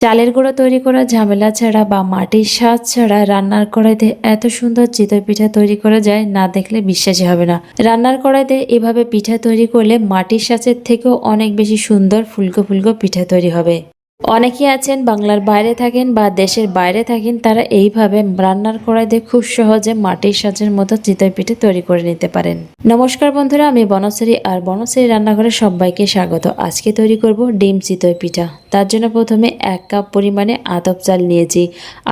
চালের গুঁড়ো তৈরি করা, ঝামেলা ছাড়া বা মাটির স্বাদ ছাড়া রান্নার কড়াইতে এত সুন্দর চিতই পিঠা তৈরি করা যায় না দেখলে বিশ্বাসই হবে না। রান্নার কড়াইতে এভাবে পিঠা তৈরি করলে মাটির স্বাদের থেকেও অনেক বেশি সুন্দর ফুলকো ফুলকো পিঠা তৈরি হবে। অনেকেই আছেন, বাংলার বাইরে থাকেন বা দেশের বাইরে থাকেন, তারা এইভাবে রান্নার কড়াইতে খুব সহজে মাটির সাজের মতো চিতই পিঠে তৈরি করে নিতে পারেন। নমস্কার বন্ধুরা, আমি বনশ্রী আর বনশ্রী রান্নাঘরে সবাইকে স্বাগত। আজকে তৈরি করব ডিম চিতই পিঠা। তার জন্য প্রথমে এক কাপ পরিমাণে আতপ চাল নিয়েছি।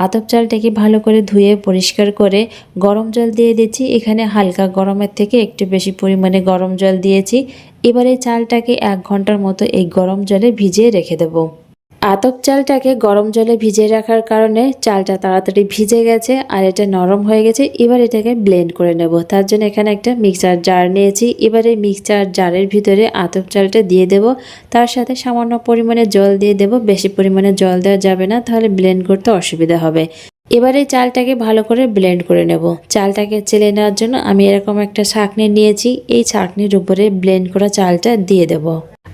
আতপ চালটাকে ভালো করে ধুয়ে পরিষ্কার করে গরম জল দিয়ে দিয়েছি এখানে হালকা গরমের থেকে একটু বেশি পরিমাণে গরম জল দিয়েছি। এবারে চালটাকে এক ঘণ্টার মতো এই গরম জলে ভিজিয়ে রেখে দেবো। আতপ চালটাকে গরম জলে ভিজিয়ে রাখার কারণে চালটা তাড়াতাড়ি ভিজে গেছে আর এটা নরম হয়ে গেছে। এবার এটাকে ব্লেন্ড করে নেব। তার জন্য এখানে একটা মিক্সার জার নিয়েছি। এবারে মিক্সার জারের ভিতরে আতপ চালটা দিয়ে দেব। তার সাথে সামান্য পরিমাণে জল দিয়ে দেব। বেশি পরিমাণে জল দেওয়া যাবে না, তাহলে ব্লেন্ড করতে অসুবিধা হবে। এবারে চালটাকে ভালো করে ব্লেন্ড করে নেব। চালটাকে চেলে নেওয়ার জন্য আমি এরকম একটা ছাঁকনি নিয়েছি। এই ছাঁকনির উপরে ব্লেন্ড করা চালটা দিয়ে দেব।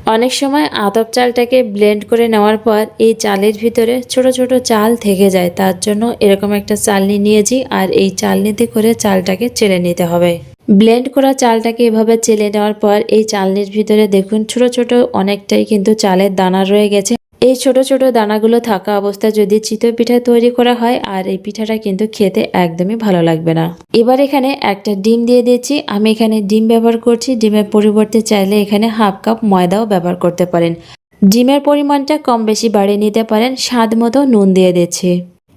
অনেক সময় আতপ চালটাকে ব্লেন্ড করে নেওয়ার পর এই চালের ভিতরে ছোট ছোট চাল থেকে যায়। তার জন্য এরকম একটা চালনি নিয়েছি আর এই চালনিতে করে চালটাকে চেলে নিতে হবে। ব্লেন্ড করা চালটাকে এভাবে চেলে নেওয়ার পর এই চালনির ভিতরে দেখুন ছোট ছোট অনেকটাই কিন্তু চালের দানা রয়ে গেছে। এই ছোট ছোট দানাগুলো থাকা অবস্থায় যদি চিতই পিঠা তৈরি করা হয়, আর এই পিঠাটা কিন্তু খেতে একদমই ভালো লাগবে না। এবার এখানে একটা ডিম দিয়ে দিয়েছি আমি এখানে ডিম ব্যবহার করছি। ডিমের পরিবর্তে চাইলে এখানে হাফ কাপ ময়দাও ব্যবহার করতে পারেন। ডিমের পরিমাণটা কম বেশি বাড়িয়ে নিতে পারেন। স্বাদ মতো নুন দিয়ে দিচ্ছি।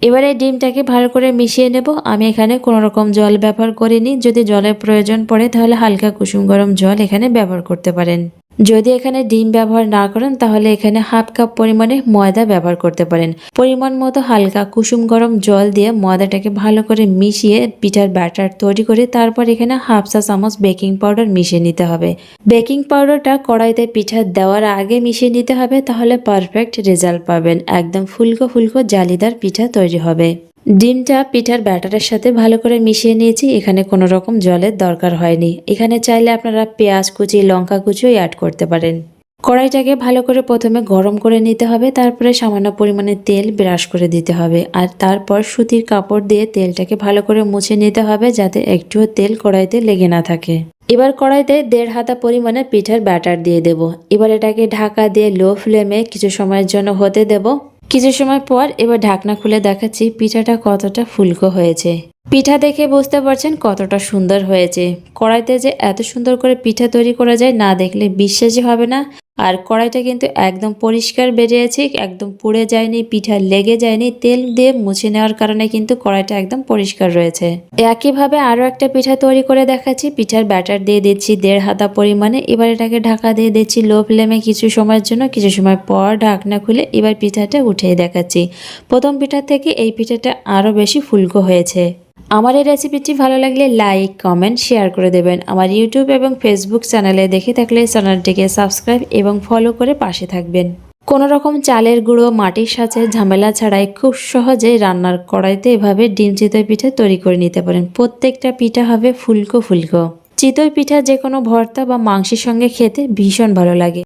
এবারে ডিমটাকে ভালো করে মিশিয়ে নেব। আমি এখানে কোনো রকম জল ব্যবহার করিনি। যদি জলের প্রয়োজন পড়ে, তাহলে হালকা কুসুম গরম জল এখানে ব্যবহার করতে পারেন। যদি এখানে ডিম ব্যবহার না করেন, তাহলে এখানে হাফ কাপ পরিমাণে ময়দা ব্যবহার করতে পারেন। পরিমাণ মতো হালকা কুসুম গরম জল দিয়ে ময়দাটাকে ভালো করে মিশিয়ে পিঠার ব্যাটার তৈরি করে তারপর এখানে হাফ চা চামচ বেকিং পাউডার মিশিয়ে নিতে হবে। বেকিং পাউডারটা কড়াইতে পিঠা দেওয়ার আগে মিশিয়ে নিতে হবে, তাহলে পারফেক্ট রেজাল্ট পাবেন। একদম ফুলকো ফুলকো জালিদার পিঠা তৈরি হবে। ডিমটা পিঠার ব্যাটারের সাথে ভালো করে মিশিয়ে নিয়েছি। এখানে কোনো রকম জলের দরকার হয়নি। এখানে চাইলে আপনারা পেঁয়াজ কুচি, লঙ্কা কুচিও অ্যাড করতে পারেন। কড়াইটাকে ভালো করে প্রথমে গরম করে নিতে হবে, তারপরে সামান্য পরিমাণে তেল ব্রাশ করে দিতে হবে। আর তারপর সুতির কাপড় দিয়ে তেলটাকে ভালো করে মুছে নিতে হবে যাতে একটুও তেল কড়াইতে লেগে না থাকে। এবার কড়াইতে দেড় হাতা পরিমাণে পিঠার ব্যাটার দিয়ে দেব। এবার এটাকে ঢাকা দিয়ে লো ফ্লেমে কিছু সময়ের জন্য হতে দেব। কিছু সময় পর এবার ঢাকনা খুলে দেখাচ্ছি পিঠাটা কতটা ফুলকো হয়েছে। পিঠা দেখে বুঝতে পারছেন কতটা সুন্দর হয়েছে। কড়াইতে যে এত সুন্দর করে পিঠা তৈরি করা যায় না দেখলে বিশ্বাসই হবে না। আর কড়াইটা কিন্তু একদম পরিষ্কার বেরিয়েছে একদম পুড়ে যায়নি, পিঠা লেগে যায়নি, তেল দিয়ে মুছে নেওয়ার কারণে কিন্তু কড়াইটা একদম পরিষ্কার রয়েছে। একইভাবে আরও একটা পিঠা তৈরি করে দেখাচ্ছি, পিঠার ব্যাটার দিয়ে দিচ্ছি দেড় হাতা পরিমাণে, এবার এটাকে ঢাকা দিয়ে দিচ্ছি লো ফ্লেমে কিছু সময়ের জন্য, কিছু সময় পর ঢাকনা খুলে এবার পিঠাটা উঠিয়ে দেখাচ্ছি। প্রথম পিঠা থেকে এই পিঠাটা আরও বেশি ফুলকো হয়েছে। আমার এই রেসিপিটি ভালো লাগলে লাইক কমেন্ট শেয়ার করে দেবেন। আমার ইউটিউব এবং ফেসবুক চ্যানেলে দেখে থাকলে চ্যানেলটিকে সাবস্ক্রাইব এবং ফলো করে পাশে থাকবেন। কোনো রকম চালের গুঁড়ো, মাটির সাথে ঝামেলা ছাড়াই খুব সহজে রান্নার কড়াইতে এভাবে ডিম চিতই পিঠা তৈরি করে নিতে পারেন। প্রত্যেকটা পিঠা হবে ফুলকো ফুলকো। চিতই পিঠা যে কোনো ভর্তা বা মাংসের সঙ্গে খেতে ভীষণ ভালো লাগে।